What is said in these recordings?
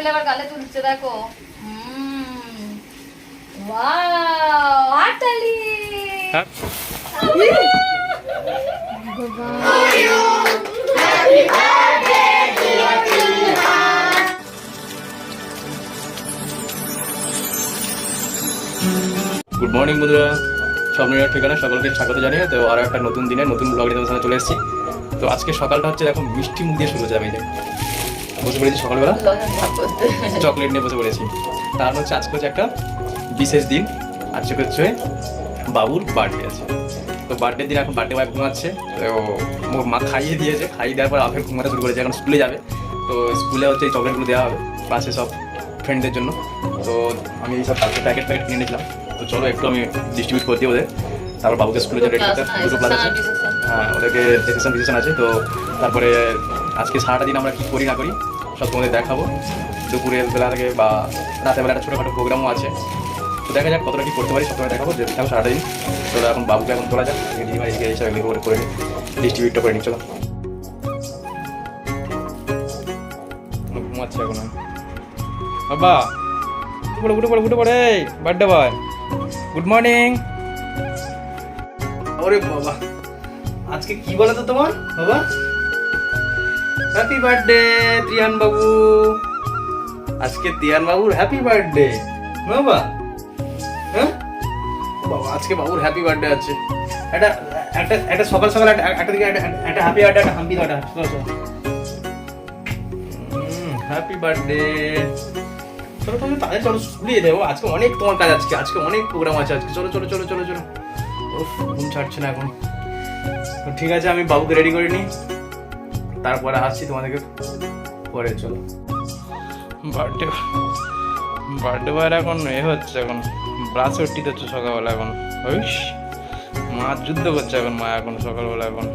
ছেলে আবার গালে তুলছে দেখো। গুড মর্নিং বন্ধুরা। স্বপ্নের ঠিকানা সকলকে স্বাগত জানিয়ে তো আরও একটা নতুন দিনে নতুন ব্লগ নিয়ে চলে এসেছি। তো আজকে সকালটা হচ্ছে এখন মিষ্টি মুখ দিয়ে শুরু হচ্ছে আমি বসে পড়েছি সকালবেলা? চকলেট নিয়ে বসে পড়েছি। কারণ হচ্ছে আজকে হচ্ছে একটা বিশেষ দিন। আজকে হচ্ছে বাবুর বার্থডে আছে। তো বার্থডে দিন এখন বার্থডে ওয়াইফ ঘুমাচ্ছে। তো মা খাইয়ে দিয়েছে। খাইয়ে দেওয়ার পর আফের ঘুমাতে শুরু করেছে। এখন স্কুলে যাবে। তো স্কুলে হচ্ছে এই চকলেটগুলো দেওয়া হবে। ক্লাসে সব ফ্রেন্ডদের জন্য। তো আমি এই সব প্যাকেট প্যাকেট কিনে নিয়েছিলাম। তো চলো একটু আমি ডিস্ট্রিবিউট করে দিই ওদের। তারপর বাবুকে স্কুলে যাবে দুটো ক্লাস আছে। হ্যাঁ ওদেরকে ডিসিশন ডিসিশন আছে। তো তারপরে আজকে সারাটা দিন আমরা কী করি না করি, সব তোমাদের দেখাবো। দুপুরের বেলা থেকে বা রাতের বেলা একটা ছোটোখাটো প্রোগ্রামও আছে। তো দেখা যাক কতটা কী করতে পারি সবসময় দেখাবো। যে দেখাবো সারাটা দিন। তো এখন বাবুকে এখন তোলা যাক। এদিকে হিসাবে করে করে ডিস্ট্রিবিউটটা করে নিই, চলো। ঘুমাচ্ছে এখন বাবা, উঠে পড়ে উঠে পড়ে উঠে পড়ে বার্থডে বয় গুড মর্নিং ওরে বাবা, আজকে কি বলো তো তোমার, বাবা? হ্যাপি বার্থডে ত্রিয়ান বাবু আজকে ত্রিয়ান বাবুর হ্যাপি বার্থডে বাবা? হ্যাঁ? বাবা, আজকে বাবুর হ্যাপি বার্থডে আছে। একটা একটা একটা সকাল সকাল একটা একটা দিকে একটা হ্যাপি বার্থডে একটা হাম্পি দাও হ্যাপি বার্থডে চলো চলো, তাদের চলো স্কুলে দেবো। আজকে অনেক তোমার কাজ আজকে আজকে অনেক প্রোগ্রাম আছে আজকে। চলো চলো চলো চলো চলো। ঘুম ছাড়ছে না এখন। ঠিক আছে, আমি বাবুকে রেডি করে নিই। তারপরে আসছি তোমাদেরকে পরে, চলো। বার্থডে বার্থডে বয়ের এখন এ হচ্ছে এখন, ব্রাশ উঠতে হচ্ছে সকালবেলা এখন। মা যুদ্ধ করছে এখন মা এখন সকালবেলা এখন।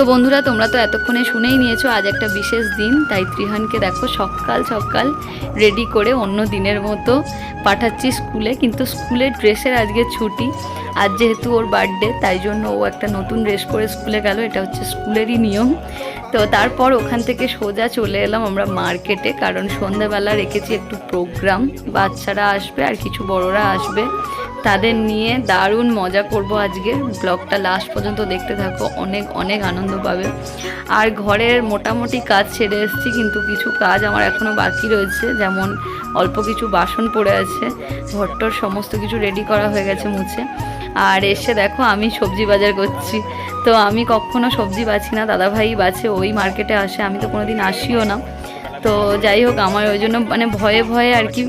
তো বন্ধুরা, তোমরা তো এতক্ষণে শুনেই নিয়েছো, আজ একটা বিশেষ দিন। তাই ত্রিহানকে দেখো, সকাল সকাল রেডি করে অন্য দিনের মতো পাঠাচ্ছি স্কুলে। কিন্তু স্কুলের ড্রেসের আজকে ছুটি। আজ যেহেতু ওর বার্থডে তাই জন্য ও একটা নতুন ড্রেস পরে স্কুলে গেল। এটা হচ্ছে স্কুলেরই নিয়ম। তো তারপর ওখান থেকে সোজা চলে এলাম আমরা মার্কেটে, কারণ সন্ধ্যাবেলা রেখেছি একটু প্রোগ্রাম বাচ্চারা আসবে আর কিছু বড়রা আসবে। তাদের নিয়ে দারুণ মজা করব আজকে। ব্লগটা লাস্ট পর্যন্ত দেখতে থাকো। অনেক অনেক আনন্দ পাবে। আর ঘরের মোটামুটি কাজ ছেড়ে এসেছি, কিন্তু কিছু কাজ আমার এখনও বাকি রয়েছে। যেমন অল্প কিছু বাসন পড়ে আছে, ঘরটর সমস্ত কিছু রেডি করা হয়ে গেছে মুছে। আর এসে দেখো আমি সবজি বাজার করছি। তো আমি কখনো সবজি বাছি না, দাদাভাই বাছে, ওই মার্কেটে আসে। আমি তো কোনোদিন আসিও না। তো যাই হোক, আমার ওই জন্য মানে ভয়ে ভয়ে আর কি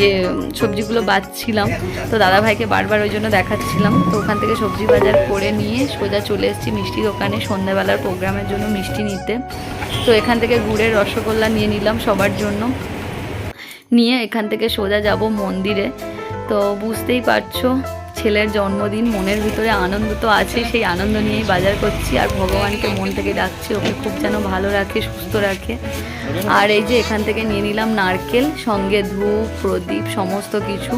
ইয়ে সবজিগুলো বাছছিলাম তো দাদা ভাইকে বারবার ওই জন্য দেখাচ্ছিলাম। তো ওখান থেকে সবজি বাজার করে নিয়ে সোজা চলে এসেছি মিষ্টি দোকানে সন্ধ্যাবেলার প্রোগ্রামের জন্য মিষ্টি নিতে। তো এখান থেকে গুড়ের রসগোল্লা নিয়ে নিলাম সবার জন্য। নিয়ে এখান থেকে সোজা যাব মন্দিরে। তো বুঝতেই পারছ ছেলের জন্মদিন, মনের ভিতরে আনন্দ তো আছে সেই আনন্দ নিয়েই বাজার করছি আর ভগবানকে মন থেকে ডাকছি, ওকে খুব যেন ভালো রাখে, সুস্থ রাখে। আর এই যে এখান থেকে নিয়ে নিলাম নারকেল, সঙ্গে ধূপ, প্রদীপ, সমস্ত কিছু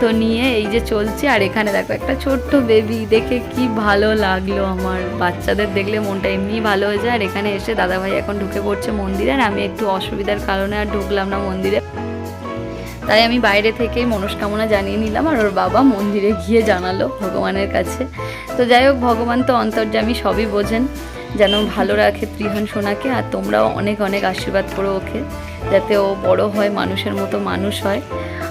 তো নিয়ে এই যে চলছে। আর এখানে দেখো একটা ছোট্ট বেবি দেখে কি ভালো লাগল আমার। বাচ্চাদের দেখলে মনটা এমনিই ভালো হয়ে যায়। আর এখানে এসে দাদাভাই এখন ঢুকে পড়ছে মন্দিরে, আর আমি একটু অসুবিধার কারণে আর ঢুকলাম না মন্দিরে। তাই আমি বাইরে থেকেই মনস্কামনা জানিয়ে নিলাম আর ওর বাবা মন্দিরে গিয়ে জানালো ভগবানের কাছে। তো যাই হোক, ভগবান তো অন্তর্যামী, সবই বোঝেন। যেন ভালো রাখে ত্রিহন সোনাকে, আর তোমরাও অনেক অনেক আশীর্বাদ করো ওকে, যাতে ও বড় হয়, মানুষের মতো মানুষ হয়।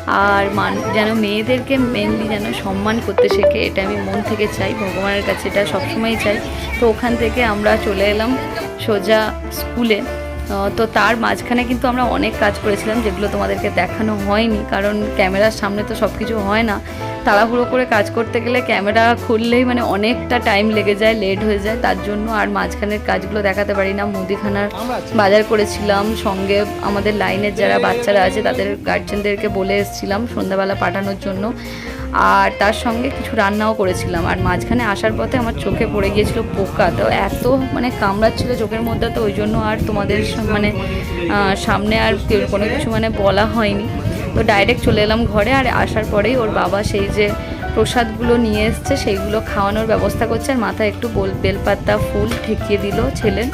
আর মান, যেন মেয়েদেরকে মেনলি যেন সম্মান করতে শেখে, এটা আমি মন থেকে চাই, ভগবানের কাছে এটা সবসময় চাই। তো ওখান থেকে আমরা চলে এলাম সোজা স্কুলে। তো তার মাঝখানে কিন্তু আমরা অনেক কাজ করেছিলাম যেগুলো তোমাদেরকে দেখানো হয়নি, কারণ ক্যামেরার সামনে তো সব কিছু হয় না। তাড়াহুড়ো করে কাজ করতে গেলে ক্যামেরা খুললেই মানে অনেকটা টাইম লেগে যায় লেট হয়ে যায়। তার জন্য আর মাঝখানের কাজগুলো দেখাতে পারি না। মুদিখানার বাজার করেছিলাম। সঙ্গে আমাদের লাইনের যারা বাচ্চারা আছে তাদের গার্জেনদেরকে বলে এসেছিলাম সন্ধ্যাবেলা পাঠানোর জন্য। আর তার সঙ্গে কিছু রান্নাও করেছিলাম। আর মাঝখানে আসার পথে আমার চোখে পড়ে গিয়েছিল পোকা। তো এত মানে কামড়াচ্ছিল চোখের মধ্যে তো ওই জন্য আর তোমাদের মানে সামনে আর কোনো কিছু মানে বলা হয়নি। তো ডাইরেক্ট চলে এলাম ঘরে আর আসার পরেই ওর বাবা সেই যে প্রসাদগুলো নিয়ে এসছে, সেইগুলো খাওয়ানোর ব্যবস্থা করছে আর মাথায় একটু বেলপাতা, ফুল ঠেকিয়ে দিল ছেলের।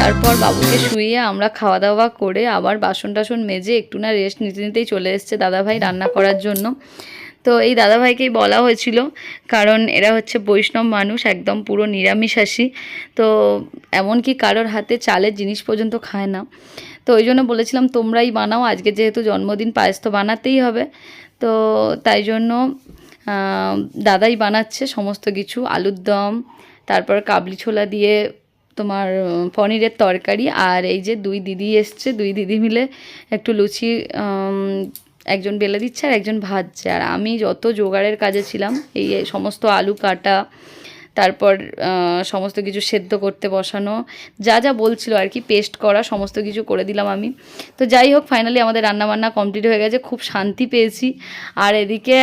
তারপর বাবুকে শুয়ে আমরা খাওয়া দাওয়া করে আবার বাসন টাসন মেজে একটু না রেস্ট নিতে নিতেই চলে এসছে দাদাভাই রান্না করার জন্য। তো এই দাদাভাইকেই বলা হয়েছিল, কারণ এরা হচ্ছে বৈষ্ণব মানুষ, একদম পুরো নিরামিষাসী তো এমনকি কারোর হাতে চালের জিনিস পর্যন্ত খায় না। তো ওই জন্য বলেছিলাম, তোমরাই বানাও, আজকে যেহেতু জন্মদিন, পায়েস তো বানাতেই হবে। তো তাই জন্য দাদাই বানাচ্ছে সমস্ত কিছু, আলুর দম, তারপর কাবলি ছোলা দিয়ে তোমার পনিরের তরকারি আর এই যে দুই দিদি এসছে, দুই দিদি মিলে একটু লুচি একজন বেলে দিচ্ছে আর একজন ভাজছে। আর আমি যত জোগাড়ের কাজে ছিলাম, এই সমস্ত আলু কাটা, তারপর সমস্ত কিছু সেদ্ধ করতে বসানো, যা যা বলছিল আর কি, পেস্ট করা, সমস্ত কিছু করে দিলাম আমি। তো যাই হোক ফাইনালি আমাদের রান্নাবান্না কমপ্লিট হয়ে গেছে, খুব শান্তি পেয়েছি। আর এদিকে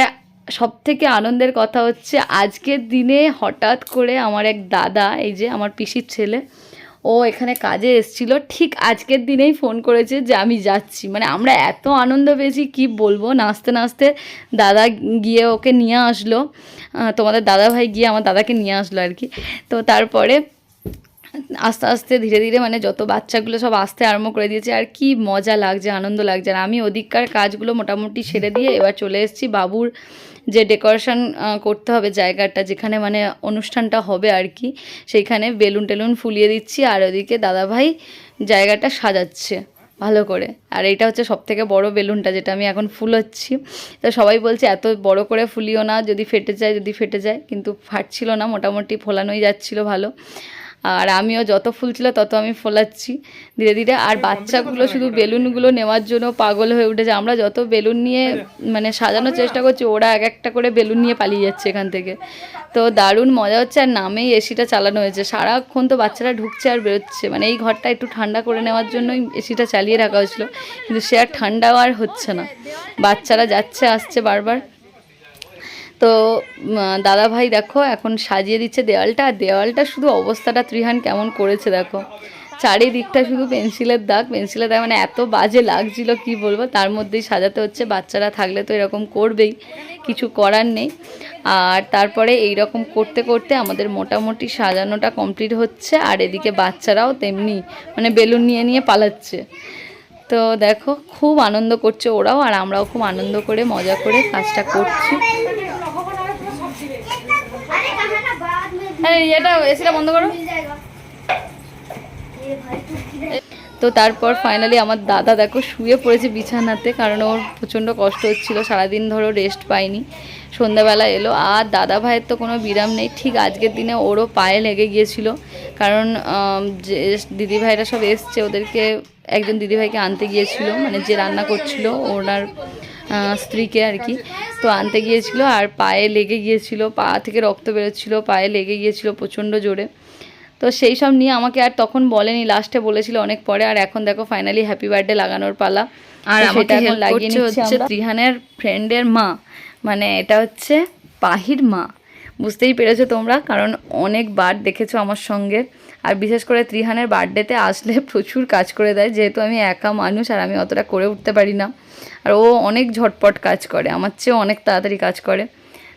সব থেকে আনন্দের কথা হচ্ছে আজকের দিনে হঠাৎ করে আমার এক দাদা, এই যে আমার পিসির ছেলে, ও এখানে কাজে এসেছিল। ঠিক আজকের দিনেই ফোন করেছে যে আমি যাচ্ছি। মানে আমরা এত আনন্দ পেয়েছি, কি বলব? নাচতে নাচতে দাদা গিয়ে ওকে নিয়ে আসলো। তোমাদের দাদা ভাই গিয়ে আমার দাদাকে নিয়ে আসলো আর কি। তো তারপরে আস্তে আস্তে ধীরে ধীরে মানে যত বাচ্চাগুলো সব আসতে আরম্ভ করে দিয়েছে, আর কি মজা লাগছে, আনন্দ লাগছে। আর আমি ওদিককার কাজগুলো মোটামুটি সেরে দিয়ে এবার চলে এসেছি বাবুর যে ডেকোরেশন করতে হবে জায়গাটা, যেখানে মানে অনুষ্ঠানটা হবে আর কি, সেইখানে বেলুন টেলুন ফুলিয়ে দিচ্ছি আর ওদিকে দাদাভাই জায়গাটা সাজাচ্ছে ভালো করে। আর এটা হচ্ছে সব থেকে বড় বেলুনটা যেটা আমি এখন ফুলোচ্ছি। তো সবাই বলছে, এত বড় করে ফুলিও না, যদি ফেটে যায়, যদি ফেটে যায়। কিন্তু ফাটছিল না, মোটামুটি ফোলানোই যাচ্ছিল ভালো। আর আমিও যত ফুল ছিল তত আমি ফোলাচ্ছি। ধীরে ধীরে আর বাচ্চাগুলো শুধু বেলুনগুলো নেওয়ার জন্য পাগল হয়ে উঠেছে। আমরা যত বেলুন নিয়ে মানে সাজানোর চেষ্টা করছি ওরা এক একটা করে বেলুন নিয়ে পালিয়ে যাচ্ছে এখান থেকে। তো দারুণ মজা হচ্ছে আর নামেই এসিটা চালানো হয়েছে। সারাক্ষণ তো বাচ্চারা ঢুকছে আর বেরোচ্ছে। মানে এই ঘরটা একটু ঠান্ডা করে নেওয়ার জন্যই এসিটা চালিয়ে রাখা হয়েছিল। কিন্তু সে আর ঠান্ডাও আর হচ্ছে না। বাচ্চারা যাচ্ছে আসছে বারবার। তো দাদা ভাই দেখো এখন সাজিয়ে দিচ্ছে দেওয়ালটা, আর দেওয়ালটা শুধু অবস্থাটা ত্রিহান কেমন করেছে দেখো। চারিদিকটা শুধু পেন্সিলের দাগ পেন্সিলের দাগ মানে এত বাজে লাগছিল কি বলব, তার মধ্যেই সাজাতে হচ্ছে, বাচ্চারা থাকলে তো এরকম করবেই, কিছু করার নেই। আর তারপরে এই রকম করতে করতে আমাদের মোটামুটি সাজানোটা কমপ্লিট হচ্ছে, আর এদিকে বাচ্চারাও তেমনি মানে বেলুন নিয়ে নিয়ে পালাচ্ছে। তো দেখো, খুব আনন্দ করছে ওরাও, আর আমরাও খুব আনন্দ করে, মজা করে কাজটা করছি। এই, এটা বন্ধ করো। তো তারপর ফাইনালি আমার দাদা দেখো শুয়ে পড়েছে বিছানাতে, কারণ ওর প্রচণ্ড কষ্ট হচ্ছিল, সারাদিন ধরো রেস্ট পায়নি। সন্ধ্যাবেলা এলো, আর দাদা ভাইয়ের তো কোনো বিরাম নেই, ঠিক আজকের দিনে ওরও পায়ে লেগে গিয়েছিল। কারণ যে দিদিভাইরা সব এসছে, ওদেরকে একজন দিদিভাইকে আনতে গিয়েছিল মানে যে রান্না করছিল, ওনার স্ত্রীকে আর কি। তো আনতে গিয়েছিল আর পায়ে লেগে গিয়েছিল পা থেকে রক্ত বেরোচ্ছিল পায়ে লেগে গিয়েছিল প্রচণ্ড জোরে। তো সেই সব নিয়ে আমাকে আর তখন বলেনি লাস্টে বলেছিল অনেক পরে আর এখন দেখো ফাইনালি হ্যাপি বার্থডে লাগানোর পালা। আর সেটা এখন লাগিয়ে নিচ্ছে হচ্ছে ত্রিহানের ফ্রেন্ডের মা। মানে এটা হচ্ছে পাহির মা। বুঝতেই পেরেছ তোমরা কারণ অনেকবার দেখেছ আমার সঙ্গে। আর বিশেষ করে ত্রিহানের বার্থডেতে আসলে প্রচুর কাজ করে দেয়, যেহেতু আমি একা মানুষ আর আমি অতটা করে উঠতে পারি না। আর ও অনেক ঝটপট কাজ করে, আমার চেয়েও অনেক তাড়াতাড়ি কাজ করে।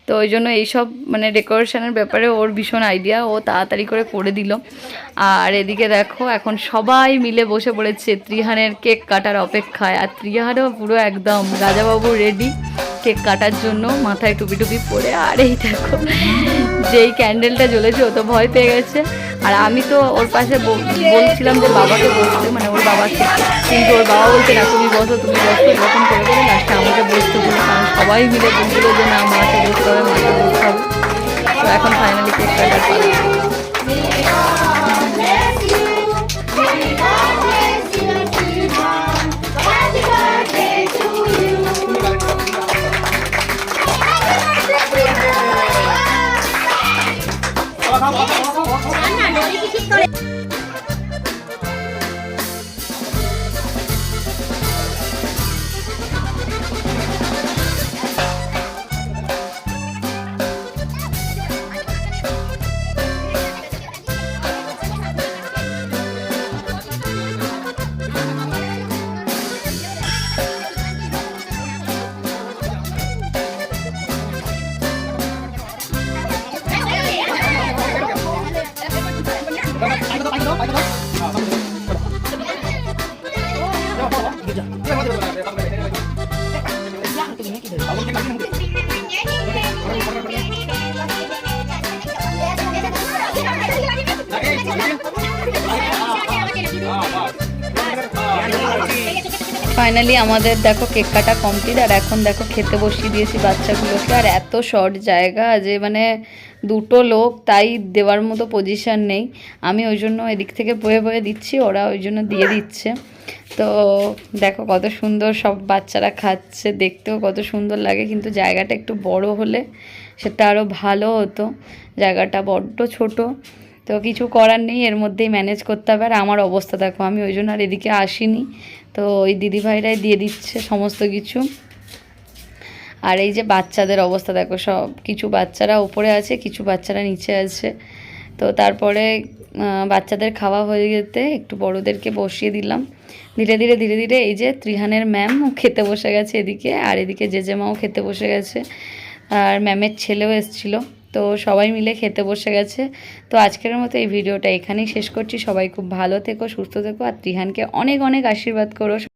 তো ওই জন্য এইসব মানে ডেকোরেশনের ব্যাপারে ওর ভীষণ আইডিয়া, ও তাড়াতাড়ি করে করে দিল। আর এদিকে দেখো, এখন সবাই মিলে বসে পড়েছে ত্রিহানের কেক কাটার অপেক্ষায়। আর ত্রিহানও পুরো একদম রাজাবাবু রেডি কেক কাটার জন্য মাথায় টুপি টুপি পরে। আর এই দেখো, যেই ক্যান্ডেলটা জ্বলেছে, ও তো ভয় পেয়ে গেছে। আর আমি তো ওর পাশে বলছিলাম যে বাবাকে বসতে মানে ওর বাবাকে কিন্তু ওর বাবা বলছে, না, তুমি বসো তুমি বসো এরকম করে করে লাস্টে আমাকে বসতে হলো কারণ সবাই মিলে বলছিল যে, না, মাকে বসতে হবে, মাকে বসতে হবে। তো এখন ফাইনালি কেক কাটার 一人。ফাইনালি আমাদের দেখো কেক কাটা কমপ্লিট আর এখন দেখো খেতে বসিয়ে দিয়েছি বাচ্চাগুলোকে। আর এত শর্ট জায়গা যে মানে দুটো লোক তাই দেওয়ার মতো পজিশন নেই। আমি ওই জন্য এদিক থেকে বয়ে বয়ে দিচ্ছি, ওরা ওই জন্য দিয়ে দিচ্ছে। তো দেখো কত সুন্দর সব বাচ্চারা খাচ্ছে, দেখতেও কত সুন্দর লাগে, কিন্তু জায়গাটা একটু বড় হলে সেটা আরও ভালো হতো। জায়গাটা বড্ড ছোট, তো কিছু করার নেই, এর মধ্যেই ম্যানেজ করতে হবে। আর আমার অবস্থা দেখো, আমি ওই জন্য আর এদিকে আসিনি। তো ওই দিদিভাইরাই দিয়ে দিচ্ছে সমস্ত কিছু। আর এই যে বাচ্চাদের অবস্থা দেখো, সব কিছু বাচ্চারা উপরে আছে, কিছু বাচ্চারা নিচে আছে। তো তারপরে বাচ্চাদের খাওয়া হয়ে যেতে একটু বড়োদেরকে বসিয়ে দিলাম। ধীরে ধীরে ধীরে ধীরে এই যে ত্রিহানের ম্যাম খেতে বসে গেছে এদিকে, আর এদিকে জেজেমাও খেতে বসে গেছে। আর ম্যামের ছেলেও এসেছিল, তো সবাই মিলে খেতে বসে গেছে। তো আজকের মতো এই ভিডিওটা এখানেই শেষ করছি। সবাই খুব ভালো থেকো, সুস্থ থেকো, আর ত্রিহানকে অনেক অনেক আশীর্বাদ করো।